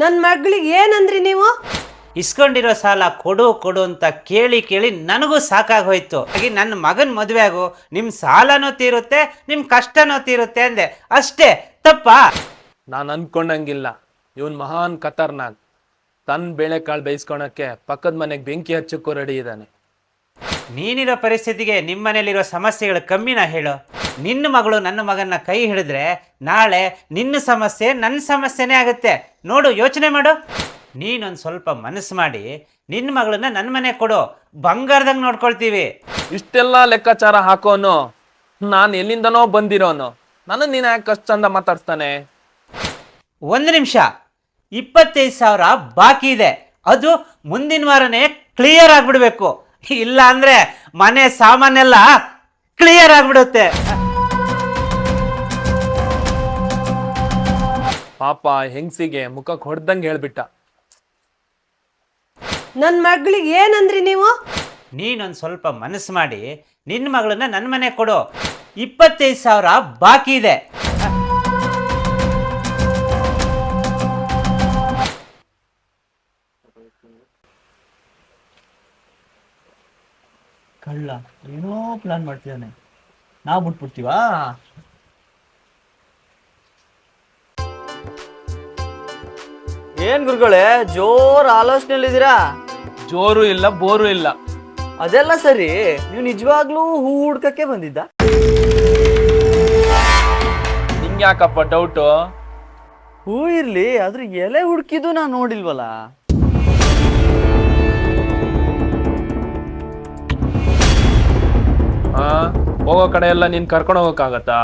ನನ್ನ ಮಗಳಿಗೆ ಏನಂದ್ರಿ ನೀವು? ಇಸ್ಕೊಂಡಿರೋ ಸಾಲ ಕೊಡು ಕೊಡು ಅಂತ ಕೇಳಿ ಕೇಳಿ ನನಗೂ ಸಾಕಾಗೋಯ್ತು ಹಾಗೆ ನನ್ನ ಮಗನ ಮದುವೆ ಆಗು ನಿಮ್ಮ ಸಾಲನೂ ತೀರುತ್ತೆ ನಿಮ್ಮ ಕಷ್ಟನೂ ತೀರುತ್ತೆ ಅಂದೆ. ಅಷ್ಟೇ ತಪ್ಪಾ? ನಾನು ಅನ್ಕೊಂಡಂಗಿಲ್ಲ. ಇವನ್ ಮಹಾನ್ ಕತರ್ನಾಗ್ ತನ್ನ ಬೇಳೆಕಾಳು ಬೇಯಿಸ್ಕೊಳಕ್ಕೆ ಪಕ್ಕದ ಮನೆಗೆ ಬೆಂಕಿ ಹಚ್ಚಕ್ಕೂ ರೆಡಿ ಇದ್ದಾನೆ ನೀನಿರೋ ಪರಿಸ್ಥಿತಿಗೆ ನಿಮ್ಮ ಮನೇಲಿರೋ ಸಮಸ್ಯೆಗಳು ಕಮ್ಮಿನ ಹೇಳು? ನಿನ್ನ ಮಗಳು ನನ್ನ ಮಗನ ಕೈ ಹಿಡಿದ್ರೆ ನಾಳೆ ನಿನ್ನ ಸಮಸ್ಯೆ ನನ್ನ ಸಮಸ್ಯೆನೇ ಆಗುತ್ತೆ. ನೋಡು ಯೋಚನೆ ಮಾಡು. ನೀನೊಂದು ಸ್ವಲ್ಪ ಮನಸ್ಸು ಮಾಡಿ ನಿನ್ನ ಮಗಳನ್ನ ನನ್ನ ಮನೆ ಕೊಡು. ಬಂಗಾರದಂಗೆ ನೋಡ್ಕೊಳ್ತೀವಿ. ಇಷ್ಟೆಲ್ಲ ಲೆಕ್ಕಾಚಾರ ಹಾಕೋನು ನಾನು ಎಲ್ಲಿಂದನೋ ಬಂದಿರೋನು. ನಾನು ನೀನು ಯಾಕೆ ಅಷ್ಟು ಚಂದ ಮಾತಾಡ್ಸ್ತಾನೆ? ಒಂದು ನಿಮಿಷ. ಇಪ್ಪತ್ತೈದು ಸಾವಿರ ಬಾಕಿ ಇದೆ. ಅದು ಮುಂದಿನ ವಾರನೇ ಕ್ಲಿಯರ್ ಆಗಿಬಿಡ್ಬೇಕು. ಇಲ್ಲ ಅಂದ್ರೆ ಮನೆ ಸಾಮಾನೆಲ್ಲ ಕ್ಲಿಯರ್ ಆಗ್ಬಿಡುತ್ತೆ. ಪಾಪ ಹೆಂಗ್ಸಿಗೆ ಮುಖಕ್ಕೆ ಹೊಡೆದಂಗೆ ಹೇಳ್ಬಿಟ್ಟ. ನನ್ನ ಮಗಳಿಗೆ ಏನಂದ್ರಿ ನೀವು? ನೀನೊಂದು ಸ್ವಲ್ಪ ಮನಸ್ಸು ಮಾಡಿ ನಿನ್ನ ಮಗಳನ್ನ ನನ್ನ ಮನೆ ಕೊಡು. ಇಪ್ಪತ್ತೈದು ಸಾವಿರ ಬಾಕಿ ಇದೆ. ಕಳ್ಳ ಏನೋ ಪ್ಲಾನ್ ಮಾಡ್ತಿದ್ದಾನೆ. ನಾವು ಬಿಟ್ಬಿಡ್ತೀವಾ? ಏನ್ ಗುರುಗಳೇ ಜೋರ್ ಆಲೋಚನೆಯಲ್ಲಿದ್ದೀರಾ? ಜೋರು ಇಲ್ಲ ಬೋರು ಇಲ್ಲ. ಅದೆಲ್ಲ ಸರಿ ನೀವು ನಿಜವಾಗ್ಲೂ ಹೂ ಹುಡ್ಕಕ್ಕೆ ಬಂದಿದ್ದ? ನಿಂಗ್ಯಾಕಪ್ಪ ಡೌಟು ಹೂ ಇರ್ಲಿ ಅದ್ರ ಎಲೆ ಹುಡ್ಕಿದ್ದು ನಾ ನೋಡಿಲ್ವಲ್ಲ? ಹೋಗೋ ಕಡೆ ಎಲ್ಲ ನೀನ್ ಕರ್ಕೊಂಡು ಹೋಗೋಕ್ಕಾಗತ್ತಾ?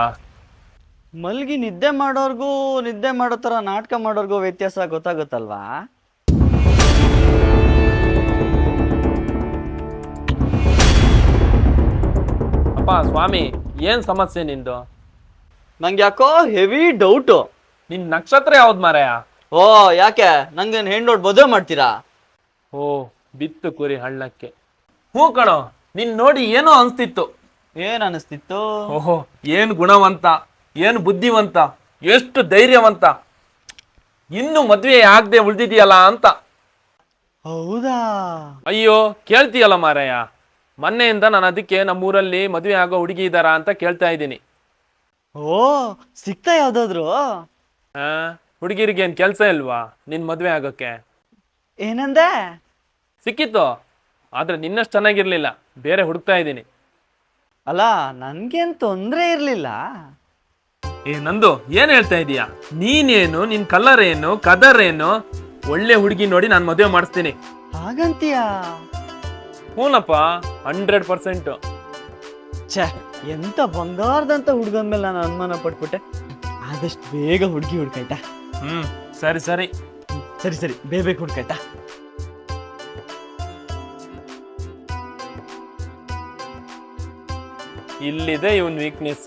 ಮಲ್ಗಿ ನಿದ್ದೆ ಮಾಡೋರ್ಗೂ ನಿದ್ದೆ ಮಾಡೋ ತರ ನಾಟಕ ಮಾಡೋರ್ಗೂ ವ್ಯತ್ಯಾಸ ಗೊತ್ತಾಗುತ್ತಲ್ವಾ? ಅಪ್ಪ ಸ್ವಾಮಿ ಏನ್ ಸಮಸ್ಯೆ ನಿಂದು? ನಂಗೆ ಯಾಕೋ ಹೆವಿ ಡೌಟು. ನಿನ್ ನಕ್ಷತ್ರ ಯಾವ್ದು ಮಾರಾಯ? ಓ ಯಾಕೆ? ನಂಗೇನು ಹೆಣ್ಣೋಡ್ ಮದುವೆ ಮಾಡ್ತೀರಾ? ಓ ಬಿತ್ತು ಕುರಿ ಹಳ್ಳಕ್ಕೆ. ಹೂ ಕಣೋ ನಿನ್ ನೋಡಿ ಏನೋ ಅನ್ಸ್ತಿತ್ತು. ಏನ್ ಅನಿಸ್ತಿತ್ತು? ಓಹೋ ಏನ್ ಗುಣವಂತ. ಏನ್ ಬುದ್ಧಿವಂತ ಎಷ್ಟು ಧೈರ್ಯವಂತ ಇನ್ನು ಮದುವೆ ಆಗದೆ ಉಳಿದಿದೆಯಲ್ಲ ಅಂತ. ಹೌದಾ? ಅಯ್ಯೋ ಕೇಳ್ತೀಯಲ್ಲ ಮಾರಾಯ ಮೊನ್ನೆಯಿಂದ ನಾನು ಅದಕ್ಕೆ ನಮ್ಮೂರಲ್ಲಿ ಮದುವೆ ಆಗೋ ಹುಡುಗಿ ಇದ್ದಾರಾ ಅಂತ ಕೇಳ್ತಾ ಇದ್ದೀನಿ. ಓ ಸಿಕ್ತಾ ಯಾವ್ದಾದ್ರು? ಆ ಹುಡುಗಿರಿಗೆ ಏನ್ ಕೆಲಸ ಇಲ್ವಾ ನಿನ್ ಮದುವೆ ಆಗೋಕ್ಕೆ? ಏನಂದೆ? ಸಿಕ್ಕಿತ್ತು ಆದ್ರೆ ನಿನ್ನಷ್ಟು ಚೆನ್ನಾಗಿರ್ಲಿಲ್ಲ. ಬೇರೆ ಹುಡುಕ್ತಾ ಇದ್ದೀನಿ. ಅಲ್ಲ ನನ್ಗೇನ್ ತೊಂದ್ರೆ ಇರ್ಲಿಲ್ಲ. ಏ ನಂದು ಏನು ಹೇಳ್ತಾ ಇದೀಯ? ನೀನೇನು ನಿನ್ ಕಲರ್ ಏನು ಕದರ್ ಏನು ಒಳ್ಳೆ ಹುಡುಗಿ ನೋಡಿ ನಾನು ಮದುವೆ ಮಾಡಿಸ್ತೀನಿ. ಹಾಗಂತೀಯಾ? ಹ್ಞೂನಪ್ಪ ಹಂಡ್ರೆಡ್ ಪರ್ಸೆಂಟ್ ಛೇ ಎಂತ ಬಂಗಾರದಂತ ಹುಡುಗನ ಮೇಲೆ ನಾನು ಅನುಮಾನ ಪಟ್ಬಿಟ್ಟೆ. ಆದಷ್ಟು ಬೇಗ ಹುಡುಗಿ ಹುಡ್ಕಾಯ್ತಾ? ಹ್ಮ್ ಸರಿ ಸರಿ. ಸರಿ ಸರಿ ಬೇಗ ಬೇಗ ಹುಡ್ಕಾಯ್ತಾ? ಇಲ್ಲಿದೆ ಇವನ್ ವೀಕ್ನೆಸ್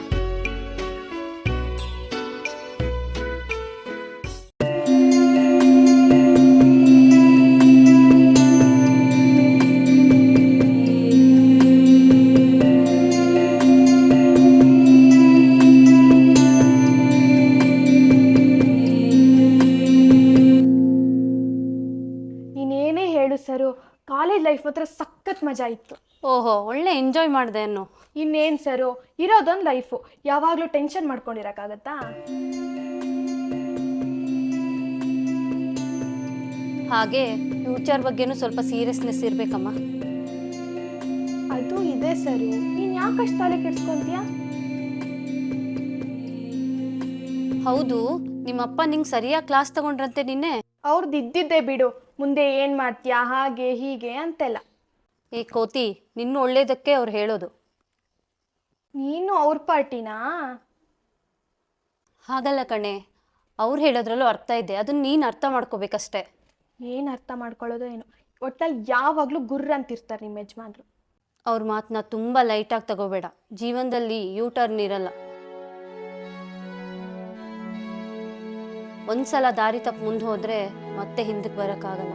ಸಖತ್ ಮಜಾ ಇತ್ತು. ಓಹೋ ಒಳ್ಳೆ ಎಂಜಾಯ್ ಮಾಡಿದೆ ಅನ್ನು. ಇನ್ನೇನು ಸರು ಇರೋದೊಂದು ಲೈಫು ಯಾವಾಗಲೂ ಟೆನ್ಷನ್ ಮಾಡ್ಕೊಂಡಿರೋಕ್ಕಾಗತ್ತಾ? ಹಾಗೆ ಫ್ಯೂಚರ್ ಬಗ್ಗೆನೂ ಸ್ವಲ್ಪ ಸೀರಿಯಸ್ನೆಸ್ ಇರಬೇಕಮ್ಮ. ಅದು ಇದೆ ಸರ್. ನೀನು ಯಾಕಷ್ಟು ತಲೆ ಕೆಡ್ಸ್ಕೊಂತೀಯ? ಹೌದು ನಿಮ್ಮಪ್ಪ ನಿಂಗೆ ಸರಿಯಾಗಿ ಕ್ಲಾಸ್ ತಗೊಂಡ್ರಂತೆ ನಿನ್ನೆ? ಅವ್ರದ್ದು ಇದ್ದಿದ್ದೆ ಬಿಡು. ಮುಂದೆ ಏನು ಮಾಡ್ತೀಯಾ ಹಾಗೆ ಹೀಗೆ ಅಂತೆಲ್ಲ. ಈ ಕೋತಿ ನಿನ್ನ ಒಳ್ಳೇದಕ್ಕೆ ಅವ್ರು ಹೇಳೋದು. ನೀನು ಅವ್ರ ಪಾರ್ಟಿನಾ? ಹಾಗಲ್ಲ ಕಣೆ ಅವ್ರು ಹೇಳೋದ್ರಲ್ಲೂ ಅರ್ಥ ಇದೆ ಅದನ್ನ ನೀನು ಅರ್ಥ ಮಾಡ್ಕೋಬೇಕಷ್ಟೆ. ಏನು ಅರ್ಥ ಮಾಡ್ಕೊಳ್ಳೋದು ಏನು. ಒಟ್ನಲ್ಲಿ ಯಾವಾಗಲೂ ಗುರ್ರ ಅಂತಿರ್ತಾರೆ ನಿಮ್ಮ ಯಜಮಾನ್ರು. ಅವ್ರ ಮಾತನ್ನ ತುಂಬ ಲೈಟಾಗಿ ತಗೋಬೇಡ ಜೀವನದಲ್ಲಿ ಯೂ ಟರ್ನ್ ಇರಲ್ಲ. ಒಂದ್ಸಲ ದಾರಿ ತಪ್ಪು ಮುಂದೆ ಹೋದ್ರೆ ಮತ್ತೆ ಹಿಂದಕ್ಕೆ ಬರೋಕ್ಕಾಗಲ್ಲ.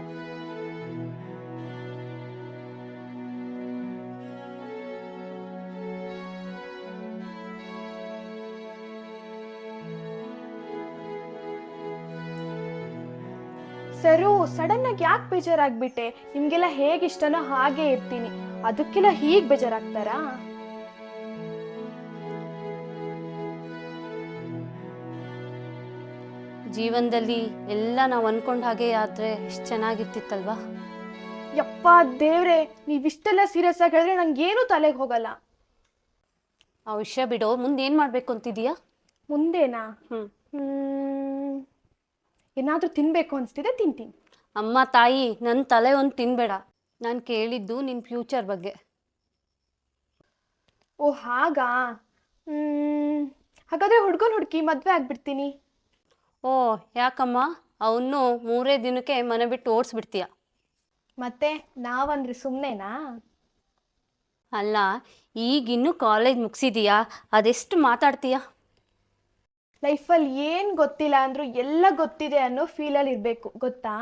ಸರು ಸಡನ್ ಆಗಿ ಯಾಕೆ ಬೇಜಾರಾಗ್ಬಿಟ್ಟೆ? ನಿಮ್ಗೆಲ್ಲ ಹೇಗೆ ಇಷ್ಟನೋ ಹಾಗೆ ಇರ್ತೀನಿ. ಅದಕ್ಕೆಲ್ಲ ಹೀಗೆ ಬೇಜಾರಾಗ್ತಾರಾ? ಜೀವನದಲ್ಲಿ ಎಲ್ಲ ನಾವು ಅನ್ಕೊಂಡ ಹಾಗೆ ಆದ್ರೆ ಎಷ್ಟು ಚೆನ್ನಾಗಿರ್ತಿತ್ತಲ್ವಾ? ಯಪ್ಪ ದೇವ್ರೆ ನೀವಿಷ್ಟೆಲ್ಲ ಸೀರಿಯಸ್ ಆಗಿ ಹೇಳಿದ್ರೆ ನಂಗೇನು ತಲೆಗೆ ಹೋಗಲ್ಲ. ಆ ವಿಷಯ ಬಿಡು ಮುಂದೆ ಏನು ಮಾಡಬೇಕು ಅಂತಿದೀಯಾ? ಮುಂದೇನಾ? ಹ್ಮ್. ಹ್ಮ್ ಏನಾದರೂ ತಿನ್ಬೇಕು ಅನಿಸ್ತಿದೆ ತಿಂತೀನಿ. ಅಮ್ಮ ತಾಯಿ ನನ್ನ ತಲೆ ಒಂದು ತಿನ್ಬೇಡ. ನಾನು ಕೇಳಿದ್ದು ನಿನ್ನ ಫ್ಯೂಚರ್ ಬಗ್ಗೆ. ಓ ಹಾಗಾ? ಹ್ಮ್ ಹಾಗಾದ್ರೆ ಹುಡ್ಗನ್ ಹುಡುಕಿ ಮದುವೆ ಆಗ್ಬಿಡ್ತೀನಿ. ಓ ಯಾಕಮ್ಮ? ಅವನು ಮೂರೇ ದಿನಕ್ಕೆ ಮನೆ ಬಿಟ್ಟು ಓಡಿಸ್ಬಿಡ್ತೀಯ. ಮತ್ತೆ ನಾವಂದ್ರೆ ಸುಮ್ಮನೆನಾ ಅಲ್ಲ ಈಗಿನ್ನೂ ಕಾಲೇಜ್ ಮುಗಿಸಿದೀಯಾ? ಅದೆಷ್ಟು ಮಾತಾಡ್ತೀಯಾ? ಲೈಫಲ್ಲಿ ಏನು ಗೊತ್ತಿಲ್ಲ ಅಂದರೂ ಎಲ್ಲ ಗೊತ್ತಿದೆ ಅನ್ನೋ ಫೀಲಲ್ಲಿ ಇರಬೇಕು ಗೊತ್ತಾ?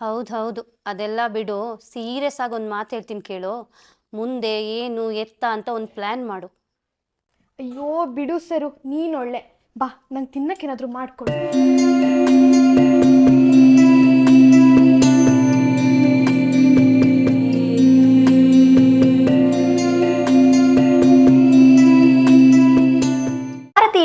ಹೌದು ಹೌದು ಅದೆಲ್ಲ ಬಿಡು. ಸೀರಿಯಸ್ ಆಗಿ ಒಂದು ಮಾತು ಹೇಳ್ತೀನಿ ಕೇಳು. ಮುಂದೆ ಏನು ಎತ್ತ ಅಂತ ಒಂದು ಪ್ಲ್ಯಾನ್ ಮಾಡು. ಅಯ್ಯೋ ಬಿಡು ಸರು ಒಳ್ಳೆ. ಬಾ ನಂಗೆ ತಿನ್ನಕ್ಕೇನಾದರೂ ಮಾಡ್ಕೊಡು.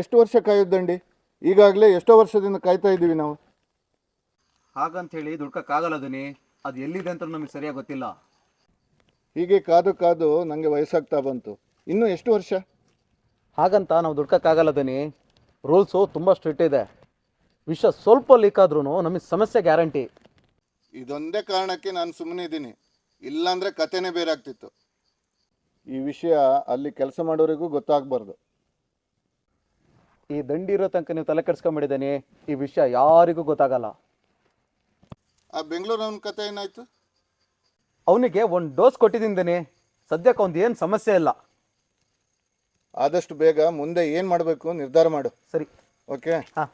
ಎಷ್ಟು ವರ್ಷ ಕಾಯೋದಂಡಿ ಈಗಾಗಲೇ ಎಷ್ಟೋ ವರ್ಷದಿಂದ ಕಾಯ್ತಾ ಇದ್ದೀವಿ ನಾವು. ಹಾಗಂತ ಹೇಳಿ ದುಡ್ಕಕ್ಕಾಗಲ್ಲ ದನಿ ಅದು ಎಲ್ಲಿದೆ ಅಂತ ನಮಗೆ ಸರಿಯಾಗಿ ಗೊತ್ತಿಲ್ಲ. ಹೀಗೆ ಕಾದು ಕಾದು ನನಗೆ ವಯಸ್ಸಾಗ್ತಾ ಬಂತು. ಇನ್ನೂ ಎಷ್ಟು ವರ್ಷ? ಹಾಗಂತ ನಾವು ದುಡ್ಕಕ್ಕಾಗಲ್ಲ ದನಿ ರೂಲ್ಸು ತುಂಬ ಸ್ಟ್ರಿಕ್ಟ್ ಇದೆ. ವಿಷ ಸ್ವಲ್ಪ ಲೀಕ್ ಆದ್ರೂ ನಮಗೆ ಸಮಸ್ಯೆ ಗ್ಯಾರಂಟಿ. ಇದೊಂದೇ ಕಾರಣಕ್ಕೆ ನಾನು ಸುಮ್ಮನೆ ಇದ್ದೀನಿ. ಇಲ್ಲಾಂದರೆ ಕತೆನೇ ಬೇರೆ ಆಗ್ತಿತ್ತು. ಈ ವಿಷಯ ಅಲ್ಲಿ ಕೆಲಸ ಮಾಡೋರಿಗೂ ಗೊತ್ತಾಗಬಾರ್ದು. ಈ ದಂಡಿ ಇರೋ ತನಕ ನೀವು ತಲೆ ಕೆಡ್ಸ್ಕೊಂಬಿಟ್ಟಿದ್ದೀನಿ. ಈ ವಿಷಯ ಯಾರಿಗೂ ಗೊತ್ತಾಗಲ್ಲ. ಆ ಬೆಂಗಳೂರವನ ಕತೆ ಏನಾಯ್ತು? ಅವನಿಗೆ ಒಂದು ಡೋಸ್ ಕೊಟ್ಟಿದ್ದೀನಿ ಸದ್ಯಕ್ಕೆ ಅವ್ನು ಏನು ಸಮಸ್ಯೆ ಇಲ್ಲ. ಆದಷ್ಟು ಬೇಗ ಮುಂದೆ ಏನು ಮಾಡಬೇಕು ನಿರ್ಧಾರ ಮಾಡು. ಸರಿ. ಓಕೆ ಹಾಂ.